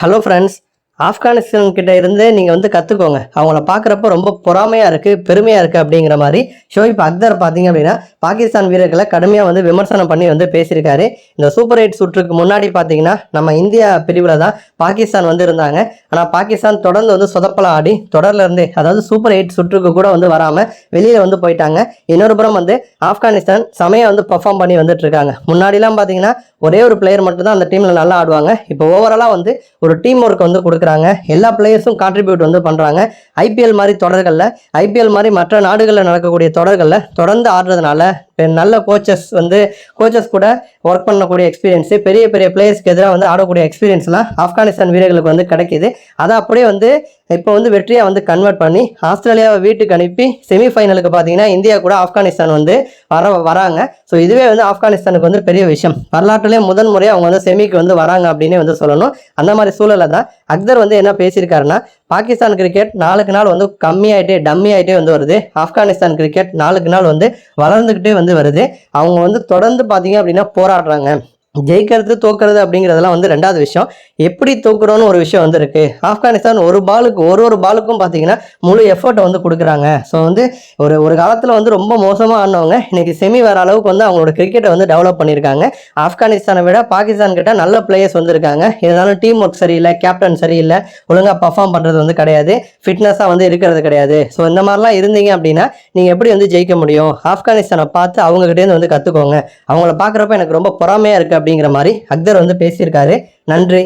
Hello friends Afghanistan கிட்ட இருந்து நீங்கள் வந்து கற்றுக்கோங்க அவங்கள பார்க்குறப்ப ரொம்ப பொறாமையாக இருக்குது பெருமையாக இருக்குது அப்படிங்கிற மாதிரி ஷோயிப் அக்தர் பார்த்தீங்க அப்படின்னா பாகிஸ்தான் வீரர்களை கடுமையாக வந்து விமர்சனம் பண்ணி வந்து பேசியிருக்காரு. இந்த சூப்பர் எயிட் சுற்றுக்கு முன்னாடி பார்த்தீங்கன்னா நம்ம இந்தியா பிரிவில் தான் பாகிஸ்தான் வந்து இருந்தாங்க. ஆனால் பாகிஸ்தான் தொடர்ந்து வந்து சொதப்பலாம் ஆடி தொடர்லேருந்தே அதாவது சூப்பர் எயிட் சுற்றுக்கு கூட வந்து வராமல் வெளியில் வந்து போயிட்டாங்க. இன்னொரு புறம் வந்து ஆப்கானிஸ்தான் சமயம் வந்து பெர்ஃபார்ம் பண்ணி வந்துட்டு இருக்காங்க முன்னாடிலாம் பார்த்தீங்கன்னா ஒரே ஒரு பிளேயர் மட்டும் தான் அந்த டீமில் நல்லா ஆடுவாங்க. இப்போ ஓவராலாக வந்து ஒரு டீம் ஒர்க் வந்து கொடுக்குறாங்க. எல்லா பிளேயர்ஸும் கான்ட்ரிபியூட் வந்து பண்ணுறாங்க ஐபிஎல் மாதிரி தொடர்களில் ஐபிஎல் மாதிரி மற்ற நாடுகளில் நடக்கக்கூடிய தொடர்களில் தொடர்ந்து ஆடுறதுனால நல்ல கோச்சஸ் வந்து கோச்சஸ் கூட ஒர்க் பண்ணக்கூடிய எக்ஸ்பீரியன்ஸு பெரிய பெரிய பிளேயர்ஸ்க்கு எதிராக வந்து ஆடக்கூடிய எக்ஸ்பீரியன்ஸ்லாம் ஆப்கானிஸ்தான் வீரர்களுக்கு வந்து கிடைக்கிது. அதை அப்படியே வந்து இப்போ வந்து வெற்றியாக வந்து கன்வெர்ட் பண்ணி ஆஸ்திரேலியாவை வீட்டுக்கு அனுப்பி செமிஃபைனலுக்கு பார்த்தீங்கன்னா இந்தியா கூட ஆப்கானிஸ்தான் வந்து வர வராங்க. ஸோ இதுவே வந்து ஆப்கானிஸ்தானுக்கு வந்து பெரிய விஷயம். வரலாற்றுலேயே முதன் முறையாக அவங்க வந்து செமிக்கு வந்து வராங்க அப்படின்னே வந்து சொல்லணும். அந்த மாதிரி சூழலில் தான். அக்தர் வந்து என்ன பேசியிருக்காருன்னா பாகிஸ்தான் கிரிக்கெட் நாளுக்கு நாள் வந்து கம்மியாயிட்டே டம்மி ஆயிட்டே வந்து வருது. ஆப்கானிஸ்தான் கிரிக்கெட் நாளுக்கு நாள் வந்து வளர்ந்துக்கிட்டே வந்து வருது. அவங்க வந்து தொடர்ந்து பார்த்தீங்க அப்படின்னா போராடுறாங்க. ஜெயிக்கிறது தோக்கிறது அப்படிங்கிறதெல்லாம் வந்து ரெண்டாவது விஷயம். எப்படி தூக்குறோன்னு ஒரு விஷயம் வந்து இருக்கு ஆப்கானிஸ்தான் ஒரு பாலுக்கு ஒரு ஒரு பாலுக்கும் பார்த்தீங்கன்னா முழு எஃபர்ட்டை வந்து கொடுக்குறாங்க. ஸோ வந்து ஒரு ஒரு காலத்தில் வந்து ரொம்ப மோசமாக ஆனவங்க இன்னைக்கு செமி வர அளவுக்கு வந்து அவங்களோட கிரிக்கெட்டை வந்து டெவலப் பண்ணியிருக்காங்க. ஆப்கானிஸ்தானை விட பாகிஸ்தான் கிட்ட நல்ல பிளேயர்ஸ் வந்திருக்காங்க. இருந்தாலும் டீம் ஒர்க் சரியில்லை கேப்டன் சரியில்லை ஒழுங்காக பர்ஃபார்ம் பண்ணுறது வந்து கிடையாது ஃபிட்னஸாக வந்து இருக்கிறது கிடையாது. ஸோ இந்த மாதிரிலாம் இருந்தீங்க அப்படின்னா நீங்கள் எப்படி வந்து ஜெயிக்க முடியும்? ஆப்கானிஸ்தானை பார்த்து அவங்ககிட்டேருந்து வந்து கற்றுக்கோங்க அவங்கள பார்க்குறப்ப எனக்கு ரொம்ப பொறாமையாக இருக்குது அப்படிங்கிற மாதிரி அக்தர் வந்து பேசியிருக்காரு. நன்றி.